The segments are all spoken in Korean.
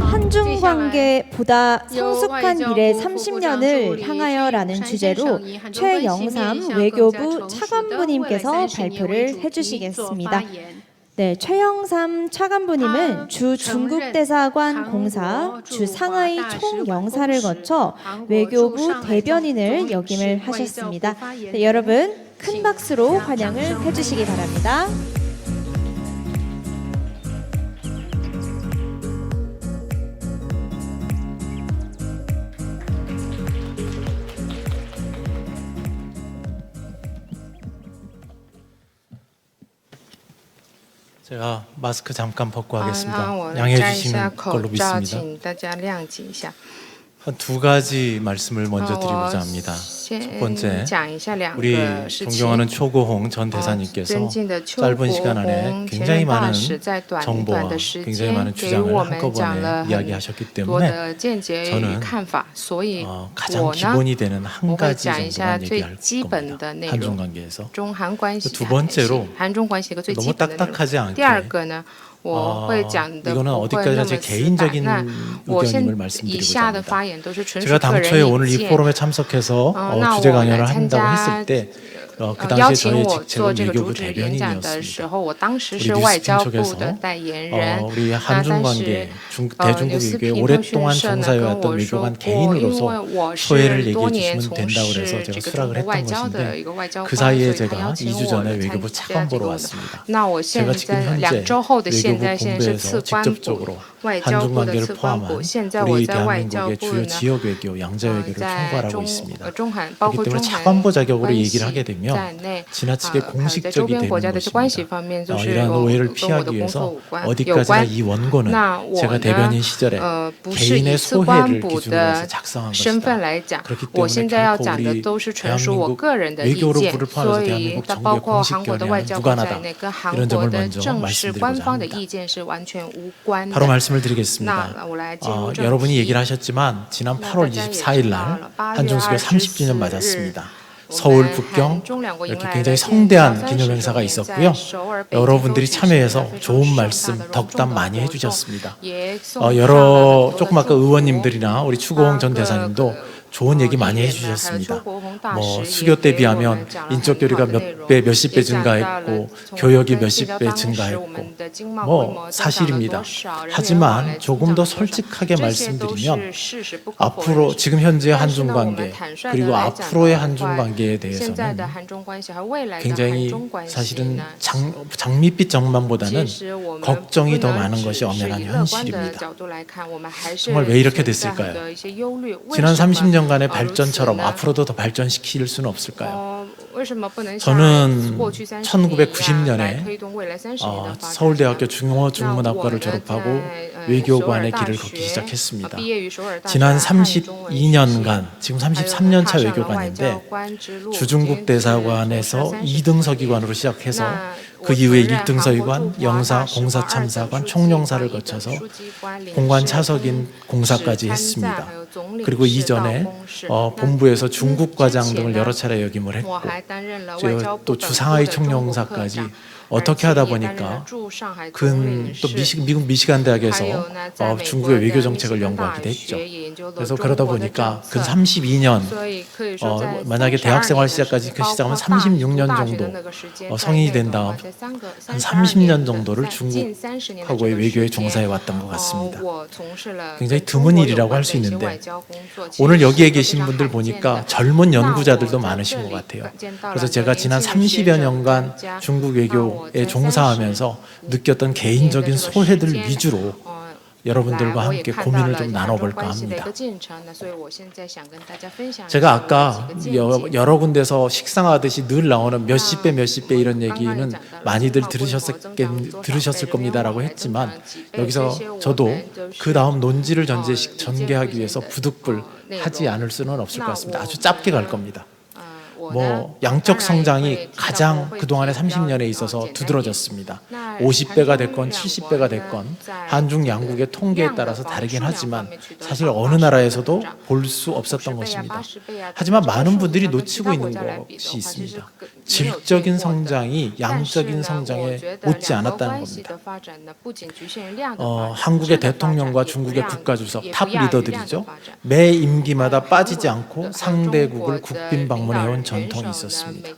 한중 관계보다 성숙한 미래 30년을 향하여라는 주제로 최영삼 외교부 차관부님께서 발표를 해주시겠습니다. 네, 최영삼 차관부님은 주 중국 대사관 공사, 주 상하이 총영사를 거쳐 외교부 대변인을 역임을 하셨습니다. 네, 여러분 큰 박수로 환영을 해주시기 바랍니다. 제가 마스크 잠깐 벗고 하겠습니다. 양해해 주시는 걸로 믿습니다. 请大家谅解一下。 한 두 가지 말씀을 먼저 那 드리고자 我 합니다. 첫 先 번째, 讲一下两 우리 个事情。 존경하는 초고홍 전 呃 대사님께서 尊敬的邱 짧은 国 시간 안에 宏前 굉장히 任大 많은 使在短 정보와 短的时 굉장히 많은 间给 주장을 我们讲 한꺼번에 了很 이야기하셨기 多 때문에 的见解与 저는 看法，所以 어, 가장 我呢 기본이 되는 한 我会 가지 讲一下 정도만 最 얘기할 基本 겁니다. 的内 한중 容。 관계에서 中韩关系 두 谈 번째로 韩中关系一个最基 너무 本的内容。 딱딱하지 第二 않게 个呢， 어, 我会讲的不会那么死板。那我现以下的发言都是纯属个人意见。那我参加。呃邀请我做这个主旨演讲的时候，我当时是外交部的代言人。那但是呃纽斯评论社呢跟我说过，因为我是多年从事这个外交的一个外交官，所以他邀请我参加这个。那我现在两周后的现在现在是次官组。外交部的次官补，现在我在外交部呢，在中呃中韩包括中韩关系在内，啊，在周边国家的关系方面，就是跟我的工作有关有关。那我呢，呃，不是以次官补的身份来讲，我现在要讲的都是纯属我个人的意见，所以包括韩国的外交部在内，跟韩国的正式官方的意见是完全无关的。 말씀을 드리겠습니다. 어, 어 여러분이 얘기를 하셨지만 지난 8월 24일 날 한중수교 30주년 맞았습니다. 서울 북경 이렇게 굉장히 성대한 기념 행사가 있었고요. 여러분들이 참여해서 좋은 말씀 덕담 많이 해주셨습니다. 어, 여러 조금 아까 의원님들이나 우리 추고홍 전 대사님도 좋은 뭐 얘기 많이 해주셨습니다. 뭐, 뭐 수교 때 비하면 아, 인적 교류가 몇 배 몇십 배 뭐 증가했고 교역이 몇십 배 증가했고 뭐 사실입니다. 하지만 조금 더 솔직하게 말씀드리면 앞으로 지금 현재 한중 관계 그리고 앞으로의 한중 관계에 대해서는 굉장히 사실은 장, 장밋빛 전망보다는 걱정이 더 많은 것이 엄연한 현실입니다. 정말 왜 이렇게 됐을까요? 지난 30년 20년간의 아, 발전처럼 앞으로도 더 발전시킬 수는 없을까요? 저는 1990년에 어, 서울대학교 중어중문학과를 졸업하고 외교관의 길을 걷기 시작했습니다. 지난 32년간, 지금 33년차 외교관인데 주중국 대사관에서 2등 서기관으로 시작해서 그 이후에 1등 서기관, 영사, 공사 참사관, 총영사를 거쳐서 공관 차석인 공사까지 했습니다. 그리고 이전에 어, 본부에서 중국 과장 등을 여러 차례 역임을 했고 저- 또 주상하이 총영사까지 어떻게 하다 보니까 근또 미시, 미국 미시간 대학에서 어, 중국의 외교 정책을 연구하기도 했죠. 그래서 그러다 보니까 근 32년 어, 만약에 대학 생활 시작까지 그 시작하면 36년 정도 어, 성인이 된 다음 한 30년 정도를 중국하고의 외교에 종사해 왔던 것 같습니다. 굉장히 드문 일이라고 할 수 있는데 오늘 여기에 계신 분들 보니까 젊은 연구자들도 많으신 것 같아요. 그래서 제가 지난 30여 년간 중국 외교 에 종사하면서 느꼈던 개인적인 소회들 위주로 여러분들과 함께 고민을 좀 나눠볼까 합니다. 제가 아까 여, 여러 군데서 식상하듯이 늘 나오는 몇십 배 몇십 배 이런 얘기는 많이들 들으셨을, 겁니다라고 했지만 여기서 저도 그 다음 논지를 전개하기 위해서 부득불 하지 않을 수는 없을 것 같습니다. 아주 짧게 갈 겁니다. 뭐 양적 성장이 가장 그동안의 30년에 있어서 두드러졌습니다. 50배가 됐건 70배가 됐건 한중 양국의 통계에 따라서 다르긴 하지만 사실 어느 나라에서도 볼 수 없었던 것입니다. 하지만 많은 분들이 놓치고 있는 것이 있습니다. 질적인 성장이 양적인 성장에 못지 않았다는 겁니다. 어, 한국의 대통령과 중국의 국가주석 탑 리더들이죠. 매 임기마다 빠지지 않고 상대국을 국빈 방문해온 전 통이 있었습니다.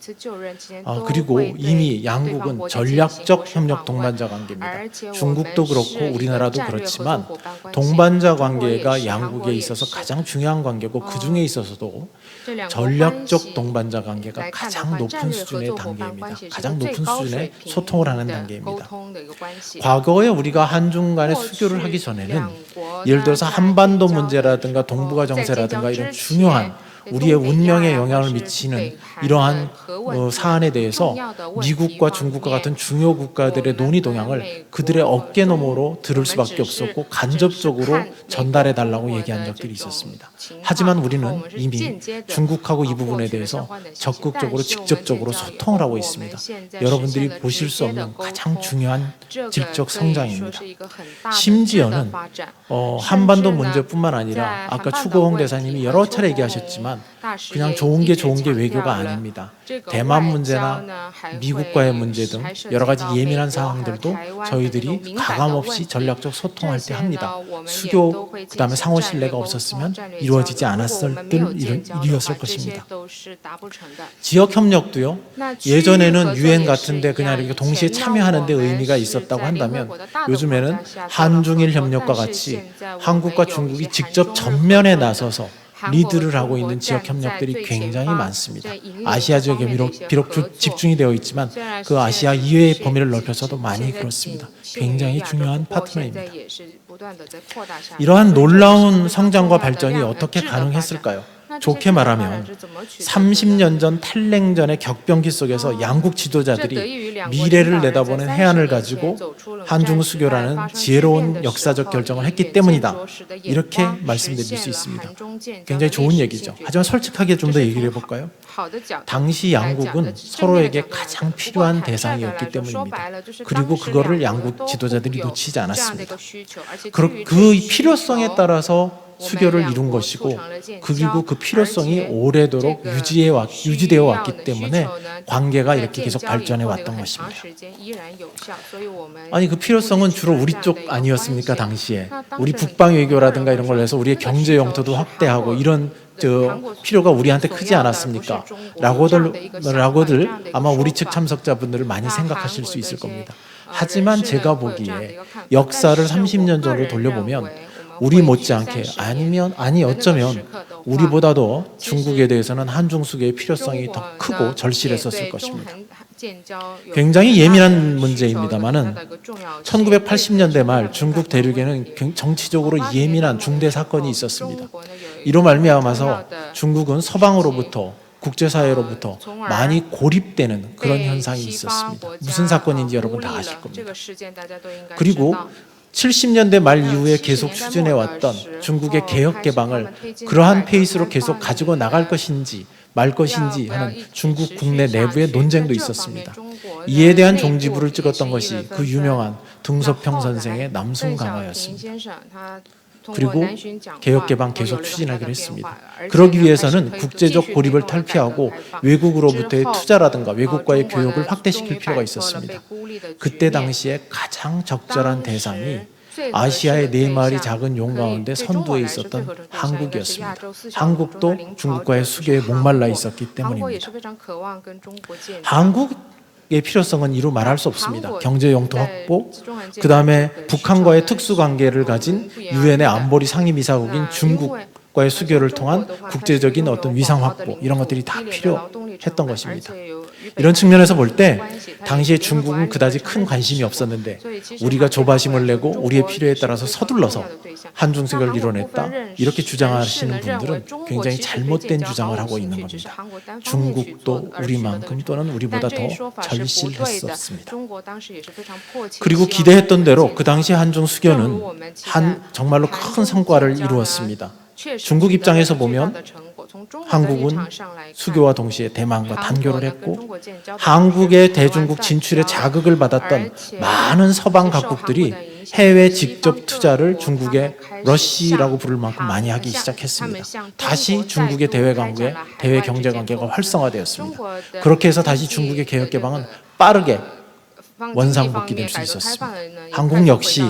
아, 그리고 이미 양국은 전략적 협력 동반자 관계입니다. 중국도 그렇고 우리나라도 그렇지만 동반자 관계가 양국에 있어서 가장 중요한 관계고 그 중에 있어서도 전략적 동반자 관계가 가장 높은 수준의 단계입니다. 가장 높은 수준의 소통을 하는 단계입니다. 과거에 우리가 한중 간의 수교를 하기 전에는 예를 들어서 한반도 문제라든가 동북아 정세라든가 이런 중요한 우리의 운명에 영향을 미치는 이러한 어, 사안에 대해서 미국과 중국과 같은 중요 국가들의 논의 동향을 그들의 어깨 너머로 들을 수밖에 없었고 간접적으로 전달해 달라고 얘기한 적들이 있었습니다. 하지만 우리는 이미 중국하고 이 부분에 대해서 적극적으로 직접적으로 소통을 하고 있습니다. 여러분들이 보실 수 없는 가장 중요한 질적 성장입니다. 심지어는 어, 한반도 문제뿐만 아니라 아까 추고홍 대사님이 여러 차례 얘기하셨지만 그냥 좋은 게 좋은 게 외교가 아닙니다. 대만 문제나 미국과의 문제 등 여러 가지 예민한 상황들도 저희들이 가감 없이 전략적 소통할 때 합니다. 수교 그다음에 상호 신뢰가 없었으면 이루어지지 않았을 일이었을 것입니다. 지역 협력도요. 예전에는 유엔 같은데 그냥 이렇게 동시에 참여하는 데 의미가 있었다고 한다면 요즘에는 한중일 협력과 같이 한국과 중국이 직접 전면에 나서서 리드를 하고 있는 지역 협력들이 굉장히 많습니다. 아시아 지역에 비록, 비록 주- 집중이 되어 있지만 그 아시아 이외의 범위를 넓혀서도 많이 그렇습니다. 굉장히 중요한 파트너입니다. 이러한 놀라운 성장과 발전이 어떻게 가능했을까요? 좋게 말하면 30년 전 탈냉전의 격변기 속에서 양국 지도자들이 미래를 내다보는 해안을 가지고 한중 수교라는 지혜로운 역사적 결정을 했기 때문이다. 이렇게 말씀드릴 수 있습니다. 굉장히 좋은 얘기죠. 하지만 솔직하게 좀 더 얘기를 해볼까요? 당시 양국은 서로에게 가장 필요한 대상이었기 때문입니다. 그리고 그거를 양국 지도자들이 놓치지 않았습니다. 그, 그 필요성에 따라서 수교를 이룬 것이고 그리고 그 필요성이 오래도록 유지해 왔, 유지되어 왔기 때문에 관계가 이렇게 계속 발전해 왔던 것입니다. 아니 그 필요성은 주로 우리 쪽 아니었습니까 당시에 우리 북방 외교라든가 이런 걸 해서 우리의 경제 영토도 확대하고 이런 저 필요가 우리한테 크지 않았습니까? 라고들 라고들 아마 우리 측 참석자분들을 많이 생각하실 수 있을 겁니다. 하지만 제가 보기에 역사를 30년 전으로 돌려보면 우리 못지않게 아니면 아니 어쩌면 우리보다도 중국에 대해서는 한중 수교의 필요성이 더 크고 절실했었을 것입니다. 굉장히 예민한 문제입니다만은 1980년대 말 중국 대륙에는 굉- 정치적으로 예민한 중대 사건이 있었습니다. 이로 말미암아서 중국은 서방으로부터 국제사회로부터 많이 고립되는 그런 현상이 있었습니다. 무슨 사건인지 여러분 다 아실 겁니다. 그리고 70년대 말 이후에 계속 추진해 왔던 중국의 개혁 개방을 그러한 페이스로 계속 가지고 나갈 것인지 말 것인지 하는 중국 국내 내부의 논쟁도 있었습니다. 이에 대한 종지부를 찍었던 것이 그 유명한 등소평 선생의 남순 강화였습니다. 그리고 개혁 개방 계속 추진하기로 했습니다. 그러기 위해서는 국제적 고립을 탈피하고 외국으로부터의 투자라든가 외국과의 교역을 확대시킬 필요가 있었습니다. 그때 당시에 가장 적절한 대상이 아시아의 네 마리 작은 용 가운데 선두에 있었던 한국이었습니다. 한국도 중국과의 수교에 목말라 있었기 때문입니다. 한국 의 필요성은 이루 말할 수 없습니다. 경제 영토 확보, 그 다음에 북한과의 특수 관계를 가진 유엔의 안보리 상임이사국인 중국 과의 수교를 통한 국제적인 어떤 위상 확보 이런 것들이 다 필요했던 것입니다. 이런 측면에서 볼 때 당시에 중국은 그다지 큰 관심이 없었는데 우리가 조바심을 내고 우리의 필요에 따라서 서둘러서 한중 수교를 이뤄냈다 이렇게 주장하시는 분들은 굉장히 잘못된 주장을 하고 있는 겁니다. 중국도 우리만큼 또는 우리보다 더 절실했었습니다. 그리고 기대했던 대로 그 당시 한중 수교는 한 정말로 큰 성과를 이루었습니다. 중국 입장에서 보면 한국은 수교와 동시에 대만과 단교를 했고 한국의 대중국 진출에 자극을 받았던 많은 서방 각국들이 해외 직접 투자를 중국의 러시라고 부를 만큼 많이 하기 시작했습니다. 다시 중국의 대외 관계, 대외 경제 관계가 활성화되었습니다. 그렇게 해서 다시 중국의 개혁 개방은 빠르게 원상복귀될 수 있었습니다. 한국 역시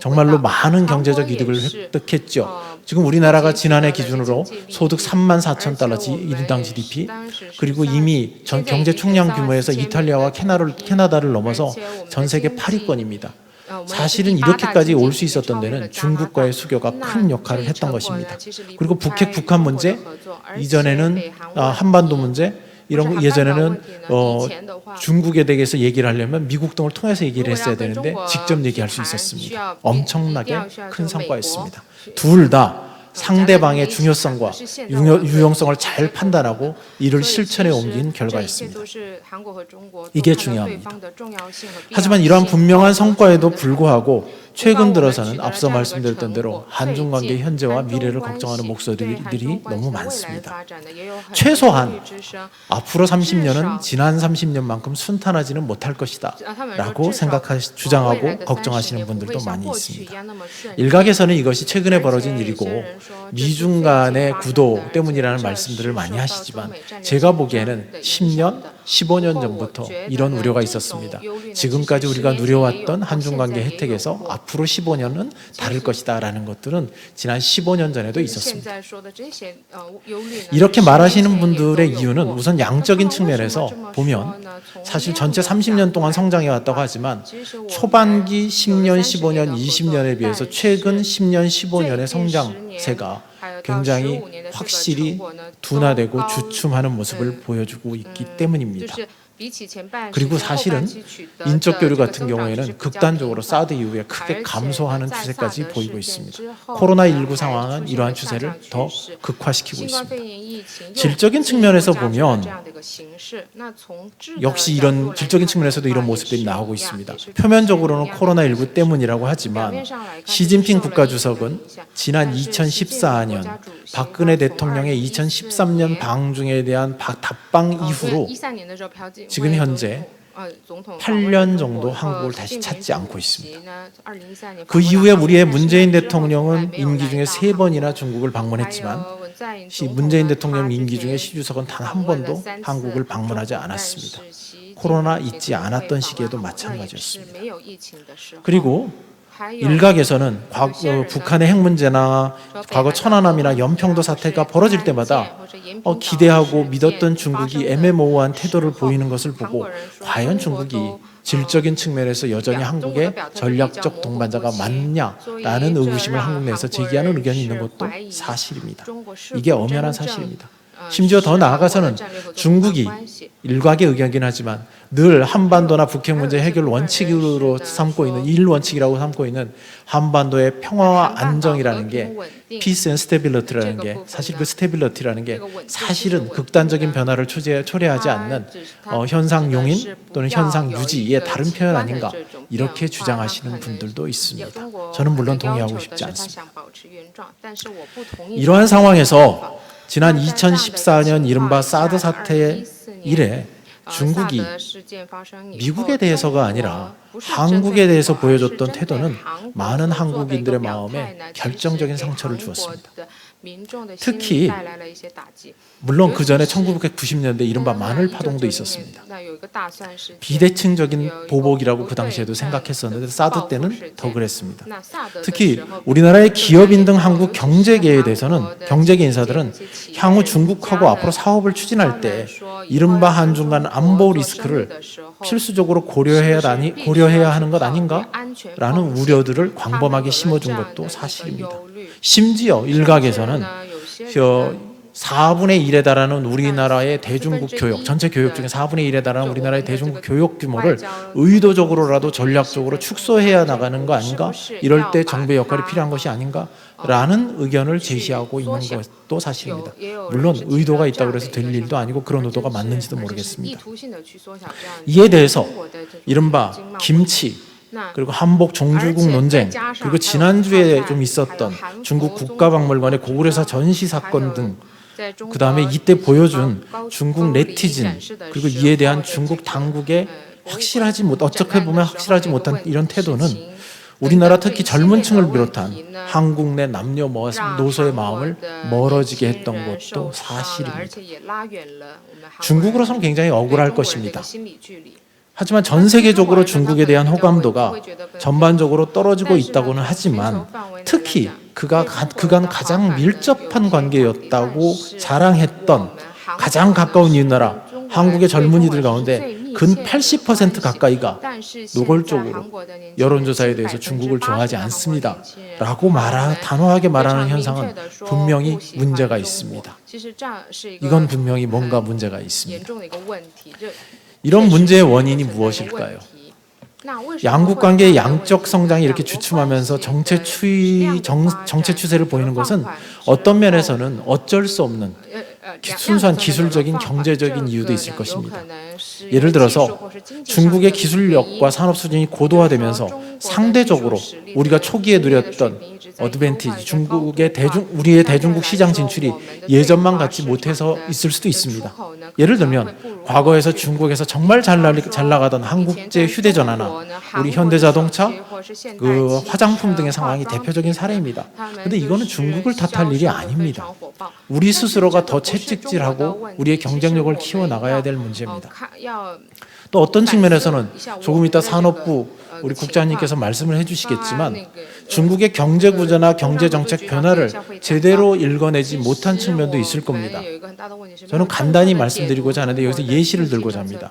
정말로 많은 경제적 이득을 획득했죠. 지금 우리나라가 지난해 기준으로 소득 3만 4천 달러 지 1인당 GDP 그리고 이미 전 경제 총량 규모에서 이탈리아와 캐나를, 캐나다를 넘어서 전 세계 8위권입니다. 사실은 이렇게까지 올 수 있었던 데는 중국과의 수교가 큰 역할을 했던 것입니다. 그리고 북핵 북한 문제 이전에는 아, 한반도 문제 이런 거 예전에는 어, 중국에 대해서 얘기를 하려면 미국 등을 통해서 얘기를 했어야 되는데 직접 얘기할 수 있었습니다. 엄청나게 큰 성과였습니다. 둘 다 상대방의 중요성과 유용성을 잘 판단하고 이를 실천에 옮긴 결과였습니다. 이게 중요합니다. 하지만 이러한 분명한 성과에도 불구하고 최근 들어서는 앞서 말씀드렸던 대로 한중 관계 현재와 미래를 걱정하는 목소리들이 너무 많습니다. 최소한 앞으로 30년은 지난 30년만큼 순탄하지는 못할 것이다 라고 생각하 주장하고 걱정하시는 분들도 많이 있습니다. 일각에서는 이것이 최근에 벌어진 일이고 미중 간의 구도 때문이라는 말씀들을 많이 하시지만 제가 보기에는 10년, 15년 전부터 이런 우려가 있었습니다. 지금까지 우리가 누려왔던 한중 관계 혜택에서 앞으로 15년은 다를 것이다라는 것들은 지난 15년 전에도 있었습니다. 이렇게 말하시는 분들의 이유는 우선 양적인 측면에서 보면 사실 전체 30년 동안 성장해 왔다고 하지만 초반기 10년, 15년, 20년에 비해서 최근 10년, 15년의 성장세가 굉장히 확실히 둔화되고 주춤하는 모습을 보여주고 있기 때문입니다. 그리고 사실은 인적 교류 같은 경우에는 극단적으로 사드 이후에 크게 감소하는 추세까지 보이고 있습니다. 코로나19 상황은 이러한 추세를 더 극화시키고 있습니다. 질적인 측면에서 보면 역시 이런 질적인 측면에서도 이런 모습들이 나오고 있습니다. 표면적으로는 코로나19 때문이라고 하지만 시진핑 국가주석은 지난 2014년 박근혜 대통령의 2013년 방중에 대한 바- 답방 이후로 지금 현재 8년 정도 한국을 다시 찾지 않고 있습니다. 그 이후에 우리의 문재인 대통령은 임기 중에 세 번이나 중국을 방문했지만 시 문재인 대통령 임기 중에 시 주석은 단 한 번도 한국을 방문하지 않았습니다. 코로나 있지 않았던 시기에도 마찬가지였습니다. 그리고 일각에서는 과거 북한의 핵 문제나 과거 천안함이나 연평도 사태가 벌어질 때마다 어, 기대하고 믿었던 중국이 애매모호한 태도를 보이는 것을 보고 과연 중국이 질적인 측면에서 여전히 한국의 전략적 동반자가 맞냐라는 의구심을 한국 내에서 제기하는 의견이 있는 것도 사실입니다. 이게 엄연한 사실입니다. 심지어 더 나아가서는 중국이 일각의 의견이긴 하지만 늘 한반도나 북핵 문제 해결 원칙으로 삼고 있는 일 원칙이라고 삼고 있는 한반도의 평화와 안정이라는 게 피스 앤 스테빌리티라는 게 사실 그 스테빌리티라는 게 사실은 극단적인 변화를 초래, 초래하지 않는 어, 현상 용인 또는 현상 유지의 다른 표현 아닌가 이렇게 주장하시는 분들도 있습니다. 저는 물론 동의하고 싶지 않습니다. 이러한 상황에서 지난 2014년 이른바 사드 사태 이래 중국이 미국에 대해서가 아니라 한국에 대해서 보여줬던 태도는 많은 한국인들의 마음에 결정적인 상처를 주었습니다. 특히 물론 그 전에 1990년대 이른바 마늘 파동도 있었습니다. 비대칭적인 보복이라고 그 당시에도 생각했었는데 사드 때는 더 그랬습니다. 특히 우리나라의 기업인 등 한국 경제계에 대해서는 경제계 인사들은 향후 중국하고 앞으로 사업을 추진할 때 이른바 한중 간 안보 리스크를 필수적으로 고려해야, 하니, 고려해야 하는 것 아닌가라는 우려들을 광범하게 심어준 것도 사실입니다. 심지어 일각에서는 저 4분의 1에 달하는 우리나라의 대중국 교육, 전체 교육 중에 4분의 1에 달하는 우리나라의 대중국 교육 규모를 의도적으로라도 전략적으로 축소해야 나가는 거 아닌가? 이럴 때 정부의 역할이 필요한 것이 아닌가 라는 의견을 제시하고 있는 것도 사실입니다. 물론 의도가 있다고 해서 될 일도 아니고 그런 의도가 맞는지도 모르겠습니다. 이에 대해서 이른바 김치 그리고 한복 종주국 논쟁 그리고 지난주에 좀 있었던 중국 국가박물관의 고구려사 전시 사건 등 그 다음에 이때 보여준 중국 네티즌 그리고 이에 대한 중국 당국의 확실하지 못 어떻게 보면 확실하지 못한 이런 태도는 우리나라 특히 젊은 층을 비롯한 한국 내 남녀 노소의 마음을 멀어지게 했던 것도 사실입니다. 중국으로서는 굉장히 억울할 것입니다. 하지만 전 세계적으로 중국에 대한 호감도가 전반적으로 떨어지고 있다고는 하지만 특히 그가 가- 그간 가장 밀접한 관계였다고 자랑했던 가장 가까운 이웃나라 한국의 젊은이들 가운데 근 80% 가까이가 노골적으로 여론조사에 대해서 중국을 좋아하지 않습니다. 라고 말하, 단호하게 말하는 현상은 분명히 문제가 있습니다. 이건 분명히 뭔가 문제가 있습니다. 이런 문제의 원인이 무엇일까요? 양국 관계의 양적 성장이 이렇게 주춤하면서 정체 추이 정, 정체 추세를 보이는 것은 어떤 면에서는 어쩔 수 없는 기- 순수한 기술적인 경제적인 이유도 있을 것입니다. 예를 들어서 중국의 기술력과 산업 수준이 고도화되면서 상대적으로 우리가 초기에 누렸던 어드밴티지 중국의 대중 우리의 대중국 시장 진출이 예전만 같지 못해서 있을 수도 있습니다. 예를 들면 과거에서 중국에서 정말 잘, 나, 잘 나가던 한국제 휴대전화나 우리 현대자동차, 그 화장품 등의 상황이 대표적인 사례입니다. 근데 이거는 중국을 탓할 일이 아닙니다. 우리 스스로가 더 채찍질하고 우리의 경쟁력을 키워 나가야 될 문제입니다. 또 어떤 측면에서는 조금 이따 산업부 우리 국장님께서 말씀을 해주시겠지만 중국의 경제 구조나 경제 정책 변화를 제대로 읽어내지 못한 측면도 있을 겁니다. 저는 간단히 말씀드리고자 하는데 여기서 예시를 들고자 합니다.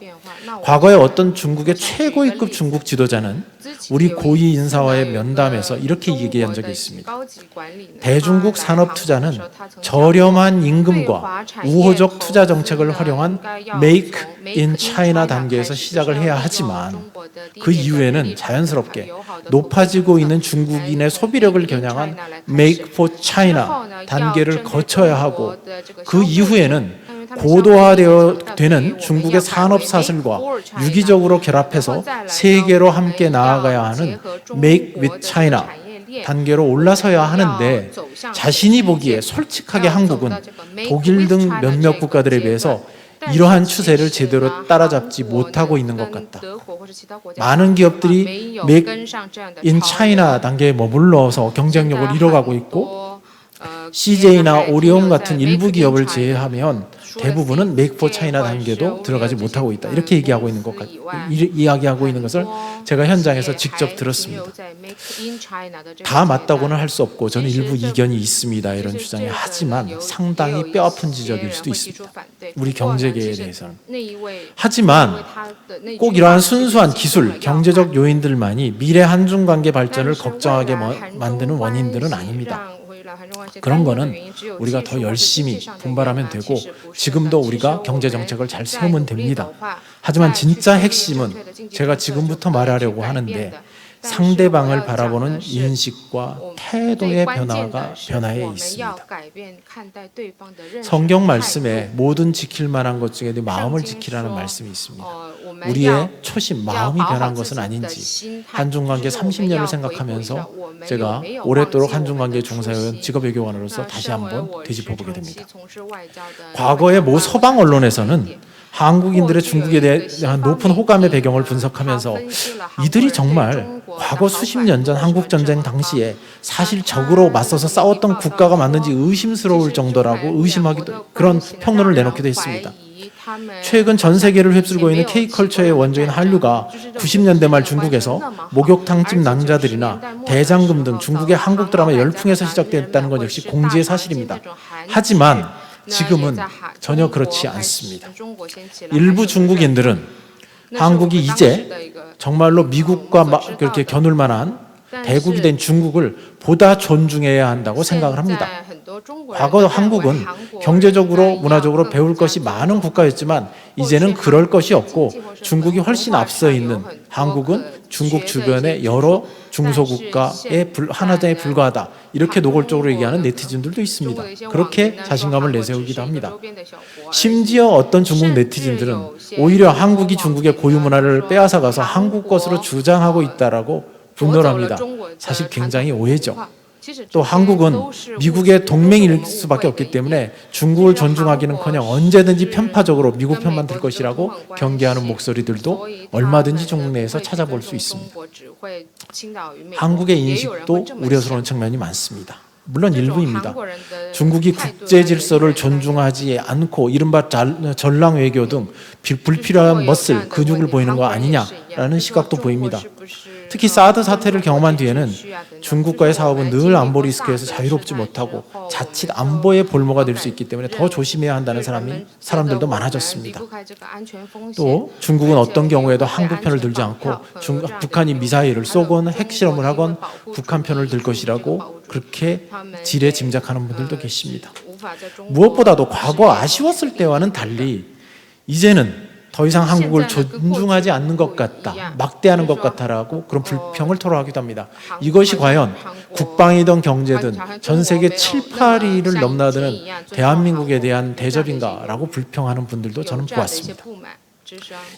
과거에 어떤 중국의 최고위급 중국 지도자는 우리 고위 인사와의 면담에서 이렇게 얘기한 적이 있습니다. 대중국 산업 투자는 저렴한 임금과 우호적 투자 정책을 활용한 Make in China 단계에서 시작을 해야 하지만 그 이후에는 자연스럽게 높아지고 있는 중국인의 소비력을 겨냥한 Make for China 단계를 거쳐야 하고 그 이후에는 고도화되어 되는 중국의 산업 사슬과 유기적으로 결합해서 세계로 함께 나아가야 하는 Make with China 단계로 올라서야 하는데 자신이 보기에 솔직하게 한국은 독일 등 몇몇 국가들에 비해서 이러한 추세를 제대로 따라잡지 못하고 있는 것 같다. 많은 기업들이 in China 단계에 머물러서 경쟁력을 잃어가고 있고 CJ나 오리온 같은 일부 기업을 제외하면 대부분은 for China 단계도 들어가지 못하고 있다. 이렇게 얘기하고 있는 것 같, 이, 이야기하고 있는 것을 제가 현장에서 직접 들었습니다. 다 맞다고는 할 수 없고 저는 일부 이견이 있습니다. 이런 주장이 하지만 상당히 뼈아픈 지적일 수도 있습니다. 우리 경제계에 대해서는. 하지만 꼭 이러한 순수한 기술, 경제적 요인들만이 미래 한중 관계 발전을 걱정하게 뭐- 만드는 원인들은 아닙니다. 그런 거는 우리가 더 열심히 분발하면 되고 지금도 우리가 경제 정책을 잘 세우면 됩니다. 하지만 진짜 핵심은 제가 지금부터 말하려고 하는데 상대방을 바라보는 인식과 태도의 변화가 변화에 있습니다. 성경 말씀에 모든 지킬 만한 것 중에 마음을 지키라는 말씀이 있습니다. 우리의 초심, 마음이 변한 것은 아닌지 한중 관계 30년을 생각하면서 제가 오랫도록 한중 관계 종사해온 직업 외교관으로서 다시 한번 되짚어 보게 됩니다. 과거의 모 서방 언론에서는 한국인들의 중국에 대한 높은 호감의 배경을 분석하면서 이들이 정말 과거 수십 년 전 한국 전쟁 당시에 사실 적으로 맞서서 싸웠던 국가가 맞는지 의심스러울 정도라고 의심하기도 그런 평론을 내놓기도 했습니다. 최근 전 세계를 휩쓸고 있는 K컬처의 원조인 한류가 90년대 말 중국에서 목욕탕집 남자들이나 대장금 등 중국의 한국 드라마 열풍에서 시작됐다는 것 역시 공지의 사실입니다. 하지만 지금은 전혀 그렇지 않습니다. 일부 중국인들은 한국이 이제 정말로 미국과 마- 그렇게 겨눌 만한 대국이 된 중국을 보다 존중해야 한다고 생각을 합니다. 과거 한국은 경제적으로 문화적으로 배울 것이 많은 국가였지만 이제는 그럴 것이 없고 중국이 훨씬 앞서 있는 한국은 중국 주변의 여러 중소국가의 불- 하나에 불과하다 이렇게 노골적으로 얘기하는 네티즌들도 있습니다. 그렇게 자신감을 내세우기도 합니다. 심지어 어떤 중국 네티즌들은 오히려 한국이 중국의 고유 문화를 빼앗아가서 한국 것으로 주장하고 있다라고 합니다. 사실 굉장히 오해죠. 또 한국은 미국의 동맹일 수밖에 없기 때문에 중국을 존중하기는커녕 언제든지 편파적으로 미국 편만 들 것이라고 경계하는 목소리들도 얼마든지 중국 내에서 찾아볼 수 있습니다. 한국의 인식도 우려스러운 측면이 많습니다. 물론 일부입니다. 중국이 국제 질서를 존중하지 않고 이른바 잘- 전랑 외교 등 비- 불필요한 멋을 근육을 보이는 거 아니냐라는 시각도 보입니다. 특히 사드 사태를 경험한 뒤에는 중국과의 사업은 늘 안보 리스크에서 자유롭지 못하고 자칫 안보의 볼모가 될 수 있기 때문에 더 조심해야 한다는 사람이 사람들도 많아졌습니다. 또 중국은 어떤 경우에도 한국 편을 들지 않고 중, 북한이 미사일을 쏘건 핵실험을 하건 북한 편을 들 것이라고 그렇게 지레 짐작하는 분들도 계십니다. 무엇보다도 과거 아쉬웠을 때와는 달리 이제는 더 이상 한국을 존중하지 않는 것 같다, 막대하는 것 같다라고 그런 불평을 토로하기도 합니다. 이것이 과연 국방이든 경제든 전 세계 7, 8위를 넘나드는 대한민국에 대한 대접인가라고 불평하는 분들도 저는 보았습니다.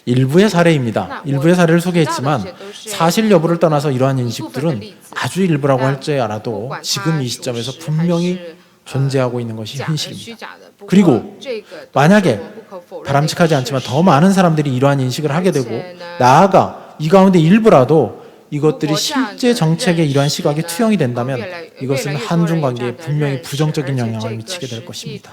일부의 사례입니다. 일부의 사례를 소개했지만 사실 여부를 떠나서 이러한 인식들은 아주 일부라고 할지라도 지금 이 시점에서 분명히 존재하고 있는 것이 현실입니다. 그리고 만약에 바람직하지 않지만 더 많은 사람들이 이러한 인식을 하게 되고 나아가 이 가운데 일부라도 이것들이 실제 정책의 이러한 시각이 투영이 된다면 이것은 한중 관계에 분명히 부정적인 영향을 미치게 될 것입니다.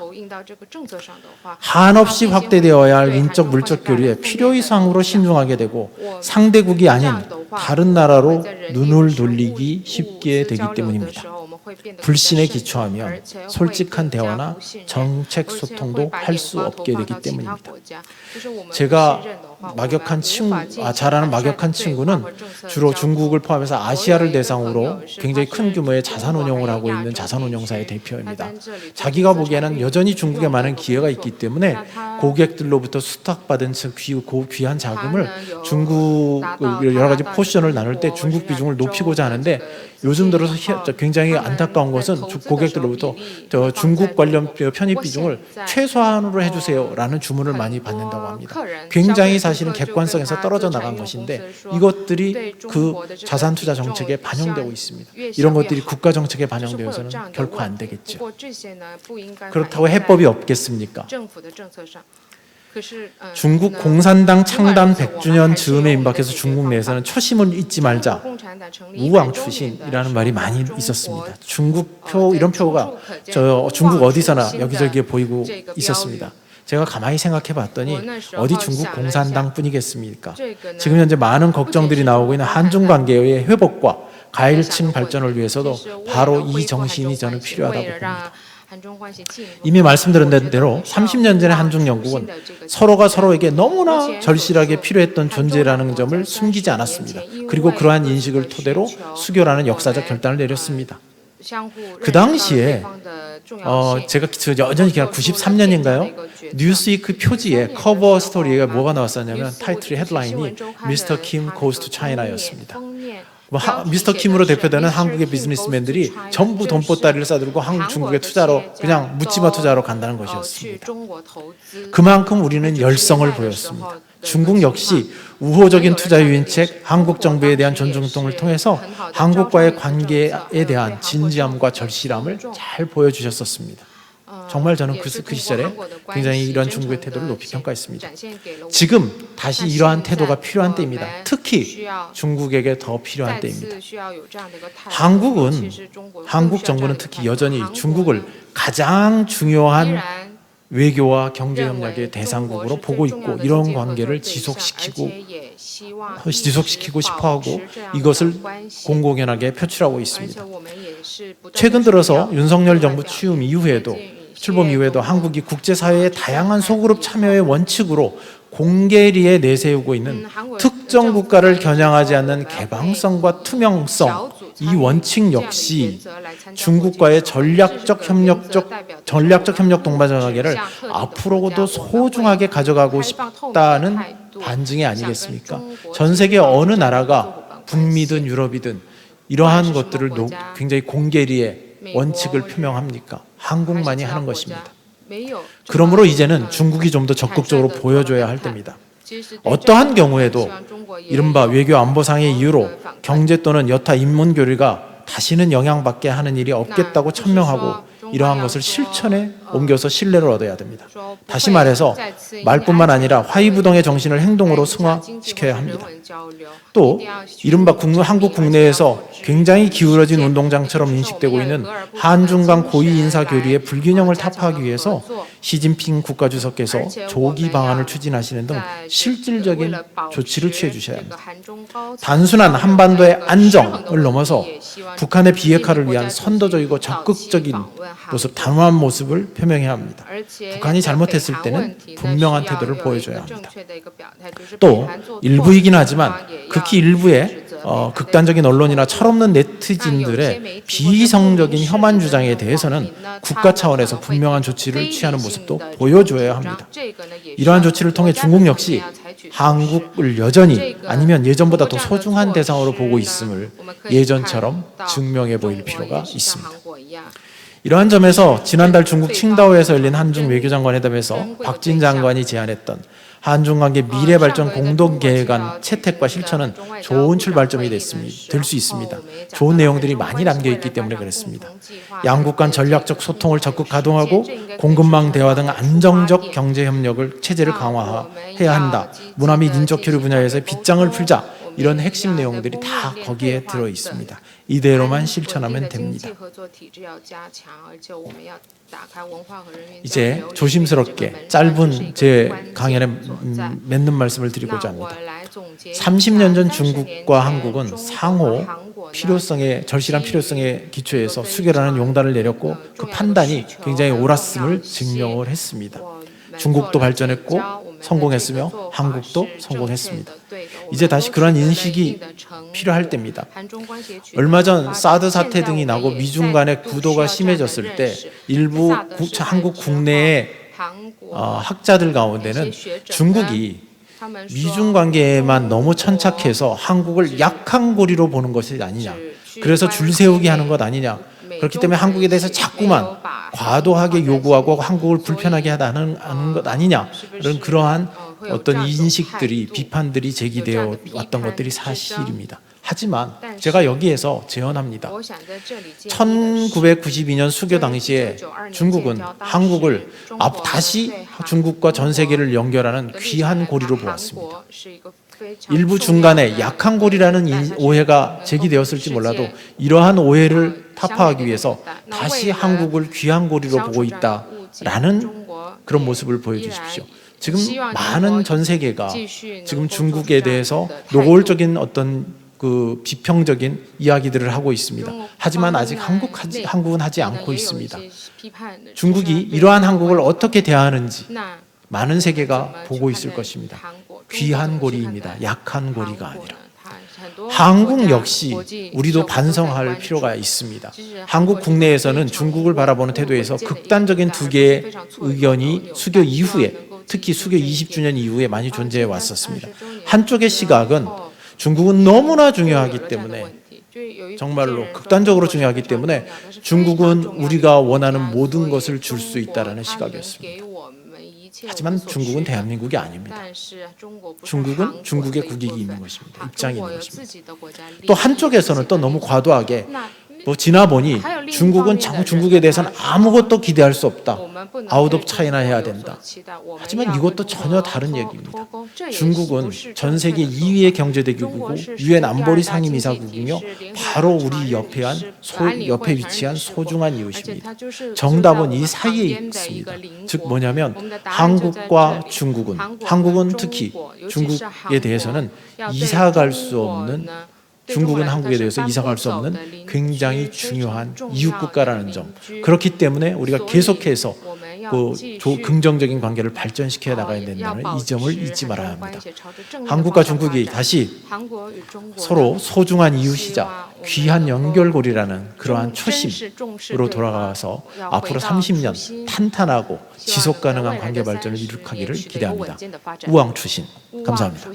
한없이 확대되어야 할 인적 물적 교류에 필요 이상으로 신중하게 되고 상대국이 아닌 다른 나라로 눈을 돌리기 쉽게 되기 때문입니다. 불신에 기초하면 솔직한 대화나 정책 소통도 할 수 없게 되기 때문입니다. 제가 막역한 친구, 아, 잘 아는 막역한 친구는 주로 중국을 포함해서 아시아를 대상으로 굉장히 큰 규모의 자산 운용을 하고 있는 자산 운용사의 대표입니다. 자기가 보기에는 여전히 중국에 많은 기회가 있기 때문에 고객들로부터 수탁받은 그 귀, 고 귀한 자금을 중국 여러 가지 포션을 나눌 때 중국 비중을 높이고자 하는데 요즘 들어서 굉장히 안 타까운 것은 주- 고객들로부터 저 중국 관련 편입 비중을 최소한으로 해주세요라는 주문을 많이 받는다고 합니다. 굉장히 사실은 객관성에서 떨어져 나간 것인데 이것들이 그 자산 투자 정책에 반영되고 있습니다. 이런 것들이 국가 정책에 반영되어서는 결코 안 되겠죠. 그렇다고 해법이 없겠습니까? 중국 공산당 창단 100주년 즈음에 임박해서 중국 내에서는 초심을 잊지 말자 우왕 추신이라는 말이 많이 있었습니다. 중국 표 이런 표가 저 중국 어디서나 여기저기에 보이고 있었습니다. 제가 가만히 생각해 봤더니 어디 중국 공산당 뿐이겠습니까? 지금 현재 많은 걱정들이 나오고 있는 한중 관계의 회복과 가일층 발전을 위해서도 바로 이 정신이 저는 필요하다고 봅니다. 이미 말씀드린 대로 30년 전에 한중 영국은 서로가 서로에게 너무나 절실하게 필요했던 존재라는 점을 숨기지 않았습니다. 그리고 그러한 인식을 토대로 수교라는 역사적 결단을 내렸습니다. 그 당시에 어, 제가 저 여전히 기억 93년인가요? 뉴스위크 표지에 커버 스토리가 뭐가 나왔었냐면 타이틀의 헤드라인이 미스터 킴 고스 투 차이나였습니다. 뭐 하, 미스터 킴으로 대표되는 한국의 비즈니스맨들이 전부 돈보따리를 싸들고 한국 중국에 투자로 그냥 묻지마 투자로 간다는 것이었습니다. 그만큼 우리는 열성을 보였습니다. 중국 역시 우호적인 투자 유인책, 한국 정부에 대한 존중통을 통해서 한국과의 관계에 대한 진지함과 절실함을 잘 보여주셨었습니다. 정말 저는 그, 그 시절에 굉장히 이런 중국의 태도를 높이 평가했습니다. 지금 다시 이러한 태도가 필요한 때입니다. 특히 중국에게 더 필요한 때입니다. 한국은 한국 정부는 특히 여전히 중국을 가장 중요한 외교와 경제 협력의 대상국으로 보고 있고 이런 관계를 지속시키고 지속시키고 싶어하고 이것을 공공연하게 표출하고 있습니다. 최근 들어서 윤석열 정부 취임 이후에도 출범 이후에도 한국이 국제사회의 다양한 소그룹 참여의 원칙으로 공개리에 내세우고 있는 특정 국가를 겨냥하지 않는 개방성과 투명성 이 원칙 역시 중국과의 전략적 협력적 전략적 협력 동반자 관계를 앞으로도 소중하게 가져가고 싶다는 반증이 아니겠습니까? 전 세계 어느 나라가 북미든 유럽이든 이러한 것들을 노- 굉장히 공개리에 원칙을 표명합니까? 한국만이 하는 것입니다. 그러므로 이제는 중국이 좀 더 적극적으로 보여줘야 할 때입니다. 어떠한 경우에도 이른바 외교 안보상의 이유로 경제 또는 여타 인문 교류가 다시는 영향받게 하는 일이 없겠다고 천명하고 이러한 것을 실천에 옮겨서 신뢰를 얻어야 됩니다. 다시 말해서 말뿐만 아니라 화이부동의 정신을 행동으로 승화시켜야 합니다. 또 이른바 국내, 한국 국내에서 굉장히 기울어진 운동장처럼 인식되고 있는 한중 간 고위 인사 교류의 불균형을 타파하기 위해서 시진핑 국가주석께서 조기 방안을 추진하시는 등 실질적인 조치를 취해 주셔야 합니다. 단순한 한반도의 안정을 넘어서 북한의 비핵화를 위한 선도적이고 적극적인 모습, 단호한 모습을 표명해야 합니다. 북한이 잘못했을 때는 분명한 태도를 보여줘야 합니다. 또 일부이긴 하지만 극히 일부의 어, 극단적인 언론이나 철없는 네티즌들의 비이성적인 혐한 주장에 대해서는 국가 차원에서 분명한 조치를 취하는 모습도 보여줘야 합니다. 이러한 조치를 통해 중국 역시 한국을 여전히 아니면 예전보다 더 소중한 대상으로 보고 있음을 예전처럼 증명해 보일 필요가 있습니다. 이러한 점에서 지난달 중국 칭다오에서 열린 한중 외교장관 회담에서 박진 장관이 제안했던 한중 관계 미래 발전 공동 계획안 채택과 실천은 좋은 출발점이 됐습니다. 될 수 있습니다. 좋은 내용들이 많이 담겨 있기 때문에 그렇습니다. 양국 간 전략적 소통을 적극 가동하고 공급망 대화 등 안정적 경제 협력을 체제를 강화해야 한다. 문화 및 인적 교류 분야에서 빗장을 풀자. 이런 핵심 내용들이 다 거기에 들어 있습니다. 이대로만 실천하면 됩니다. 이제 조심스럽게 짧은 제 강연에 음, 맺는 말씀을 드리고자 합니다. 30년 전 중국과 한국은 상호 필요성의 절실한 필요성의 기초에서 수결하는 용단을 내렸고 그 판단이 굉장히 옳았음을 증명을 했습니다. 중국도 발전했고 성공했으며 한국도 성공했습니다. 이제 다시 그러한 인식이 필요할 때입니다. 얼마 전 사드 사태 등이 나고 미중 간의 구도가 심해졌을 때 일부 구, 한국 국내의 어, 학자들 가운데는 중국이 미중 관계에만 너무 천착해서 한국을 약한 고리로 보는 것이 아니냐. 그래서 줄 세우기 하는 것 아니냐. 그렇기 때문에 한국에 대해서 자꾸만 과도하게 요구하고 한국을 불편하게 하다는 것 아니냐. 이런 그러한 어떤 인식들이 비판들이 제기되어 왔던 것들이 사실입니다. 하지만 제가 여기에서 제언합니다. 1992년 수교 당시에 중국은 한국을 앞 다시 중국과 전 세계를 연결하는 귀한 고리로 보았습니다. 일부 중간에 약한 인- 오해가 제기되었을지 몰라도 이러한 오해를 타파하기 위해서 다시 한국을 귀한 고리로 보고 있다라는 그런 모습을 보여주십시오. 지금 많은 전 세계가 지금 중국에 대해서 노골적인 어떤 그 비평적인 이야기들을 하고 있습니다. 하지만 아직 한국 한국은 하지 않고 있습니다. 중국이 이러한 한국을 어떻게 대하는지 많은 세계가 보고 있을 것입니다. 귀한 고리입니다. 약한 고리가 아니라. 한국 역시 우리도 반성할 필요가 있습니다. 한국 국내에서는 중국을 바라보는 태도에서 극단적인 두 개의 의견이 수교 이후에 특히 수교 20주년 이후에 많이 존재해 왔었습니다. 한쪽의 시각은 중국은 너무나 중요하기 때문에 정말로 극단적으로 중요하기 때문에 중국은 우리가 원하는 모든 것을 줄 수 있다라는 시각이었습니다. 하지만 중국은 대한민국이 아닙니다. 중국은 중국의 국익이 있는 것입니다. 입장이 있는 것입니다. 또 한쪽에서는 또 너무 과도하게 뭐 지나 보니 중국은 정 중국에 대해서는 아무것도 기대할 수 없다. 아웃 오브 차이나 해야 된다. 하지만 이것도 전혀 다른 얘기입니다. 중국은 전 세계 2위의 경제대국이고 유엔 안보리 상임이사국이며 바로 우리 옆에 한 소, 옆에 위치한 소중한 이웃입니다. 정답은 이 사이에 있습니다. 즉 뭐냐면 한국과 중국은 한국은 특히 중국에 대해서는 이사 갈 수 없는 중국은 한국에 대해서 이상할 수 없는 굉장히 중요한 이웃 국가라는 점. 그렇기 때문에 우리가 계속해서 그 조, 긍정적인 관계를 발전시켜 나가야 된다는 이 점을 잊지 말아야 합니다. 한국과 중국이 다시 서로 소중한 이웃이자 귀한 연결고리라는 그러한 초심으로 돌아가서 앞으로 30년 탄탄하고 지속 가능한 관계 발전을 이룩하기를 기대합니다. 우왕 추신 감사합니다.